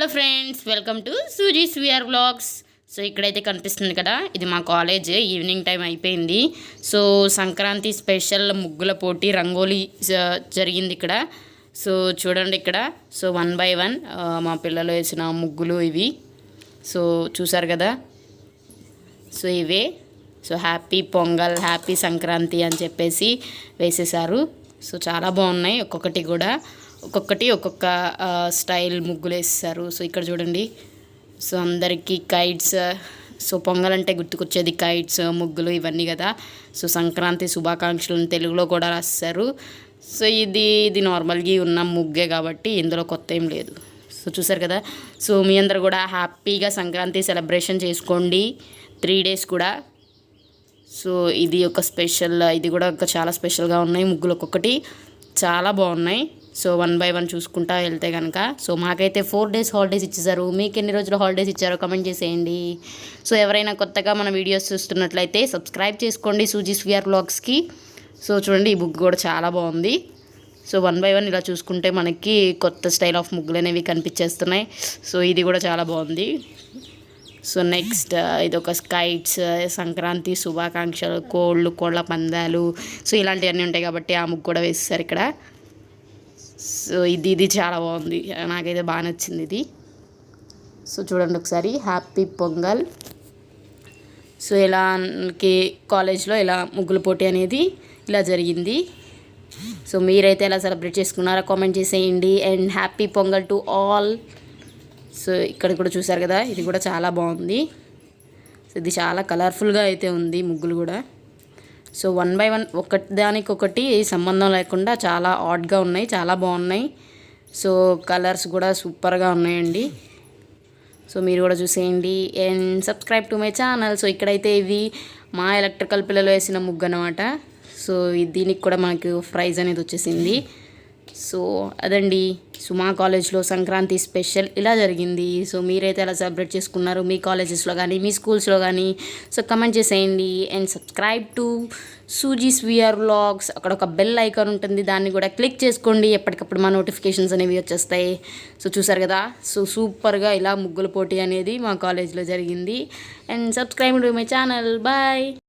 Hello friends welcome to Suzy's VR blogs so ఇక్కడైతే కనిపిస్తుంది కదా ఇది మా కాలేజ్ ఈవినింగ్ టైం అయిపోయింది. సో సంక్రాంతి స్పెషల్ ముగ్గుల పోటీ రంగోలీ జ- జరిగింది ఇక్కడ. సో చూడండి ఇక్కడ. సో వన్ బై వన్ మా పిల్లలు వేసిన ముగ్గులు ఇవి. సో చూసారు కదా? సో ఇవే. So happy Pongal happy Sankranti అని చెప్పేసి వేసేసారు. సో చాలా బాగున్నాయి ఒక్కొక్కటి కూడా. ఒక్కొక్కటి ఒక్కొక్క స్టైల్ ముగ్గులు వేస్తారు. సో ఇక్కడ చూడండి. సో అందరికీ కైట్స్ సో పొంగల్ అంటే గుర్తుకొచ్చేది కైట్స్ ముగ్గులు ఇవన్నీ కదా. సో సంక్రాంతి శుభాకాంక్షలను తెలుగులో కూడా రాస్తారు. సో ఇది ఇది నార్మల్గా ఉన్న ముగ్గే కాబట్టి ఇందులో కొత్త ఏం లేదు. సో చూసారు కదా. సో మీ అందరు కూడా హ్యాపీగా సంక్రాంతి సెలబ్రేషన్ చేసుకోండి. త్రీ డేస్ కూడా. సో ఇది ఒక స్పెషల్ ఇది కూడా ఒక చాలా స్పెషల్గా ఉన్నాయి ముగ్గులు ఒక్కొక్కటి. చాలా బాగున్నాయి. సో వన్ బై వన్ చూసుకుంటా వెళ్తే కనుక సో మాకైతే ఫోర్ డేస్ హాలిడేస్ ఇచ్చేసారు. మీకు ఎన్ని రోజులు హాలిడేస్ ఇచ్చారో కమెంట్ చేసేయండి. సో ఎవరైనా కొత్తగా మన వీడియోస్ చూస్తున్నట్లయితే సబ్స్క్రైబ్ చేసుకోండి సూజీస్ విఆర్ బ్లాగ్స్కి. సో చూడండి ఈ బుక్ కూడా చాలా బాగుంది. సో వన్ బై వన్ ఇలా చూసుకుంటే మనకి కొత్త స్టైల్ ఆఫ్ ముగ్గులు అనేవి కనిపించేస్తున్నాయి. సో ఇది కూడా చాలా బాగుంది. సో నెక్స్ట్ ఇది ఒక స్కైట్స్ సంక్రాంతి శుభాకాంక్షలు కోళ్ళు కోళ్ళ పందాలు. సో ఇలాంటివన్నీ ఉంటాయి కాబట్టి ఆ ముగ్గు కూడా వేసేసారు ఇక్కడ. సో ఇది ఇది చాలా బాగుంది. నాకైతే బాగా నచ్చింది ఇది. సో చూడండి ఒకసారి హ్యాపీ పొంగల్. సో ఇలాకి కాలేజ్లో ఇలా ముగ్గుల పోటీ అనేది ఇలా జరిగింది. సో మీరైతే ఎలా సెలబ్రేట్ చేసుకున్నారా కామెంట్ చేసేయండి. And happy Pongal to all. So ఇక్కడ కూడా చూసారు కదా ఇది కూడా చాలా బాగుంది. సో ఇది చాలా కలర్ఫుల్గా అయితే ఉంది ముగ్గులు కూడా. సో వన్ బై వన్ ఒకటి దానికొకటి సంబంధం లేకుండా చాలా ఆడ్గా ఉన్నాయి చాలా బాగున్నాయి. సో కలర్స్ కూడా సూపర్గా ఉన్నాయండి. సో మీరు కూడా చూసేయండి. And subscribe to my channel so ఇక్కడైతే ఇవి మా ఎలక్ట్రికల్ పిల్లలు వేసిన ముగ్గు అనమాట సో దీనికి కూడా మనకు ప్రైజ్ అనేది వచ్చేసింది. సో అదండి సో మా కాలేజ్లో సంక్రాంతి స్పెషల్ ఇలా జరిగింది. సో మీరైతే ఎలా సెలబ్రేట్ చేసుకున్నారు మీ కాలేజెస్లో కానీ మీ స్కూల్స్లో కానీ. సో కమెంట్ చేసేయండి and subscribe to Suzy's VR vlogs. అక్కడ ఒక బెల్ ఐకాన్ ఉంటుంది దాన్ని కూడా క్లిక్ చేసుకోండి. ఎప్పటికప్పుడు మా నోటిఫికేషన్స్ అనేవి వచ్చేస్తాయి. సో చూసారు కదా సో సూపర్గా ఇలా ముగ్గుల పోటీ అనేది మా కాలేజ్లో జరిగింది. And subscribe to my channel. Bye.